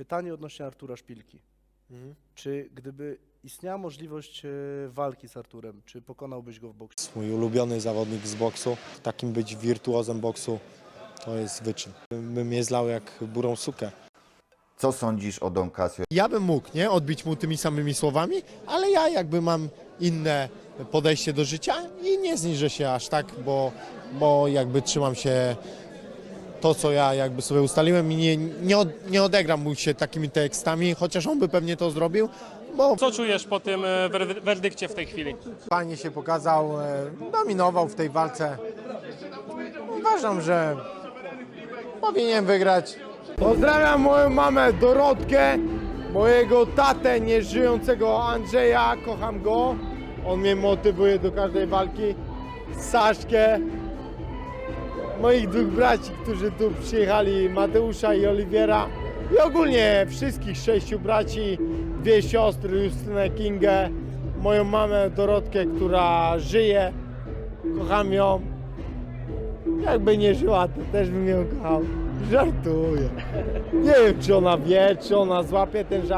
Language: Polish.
Pytanie odnośnie Artura Szpilki. Mhm. Czy gdyby istniała możliwość e, walki z Arturem, czy pokonałbyś go w boksie? mój ulubiony zawodnik z boksu. Takim być wirtuozem boksu to jest wyczyn. Bym je zlał jak burą sukę. Co sądzisz o Don Casio? Ja bym mógł, nie, odbić mu tymi samymi słowami, ale ja jakby mam inne podejście do życia i nie zniżę się aż tak, bo, bo jakby trzymam się to, co ja jakby sobie ustaliłem i nie, nie, od, nie odegram mu się takimi tekstami, chociaż on by pewnie to zrobił, bo Co czujesz po tym e, wer- werdykcie w tej chwili? fajnie się pokazał, e, dominował w tej walce. Uważam, że powinien wygrać. Pozdrawiam moją mamę Dorotkę, mojego tatę nieżyjącego Andrzeja, kocham go. On mnie motywuje do każdej walki. Saszkę, moich dwóch braci, którzy tu przyjechali, Mateusza i Oliwiera. I ogólnie wszystkich sześciu braci, dwie siostry, Justynę Kingę, moją mamę Dorotkę, która żyje. Kocham ją. Jakby nie żyła, to też bym ją kochał. Żartuję. Nie wiem, czy ona wie, czy ona złapie ten żart.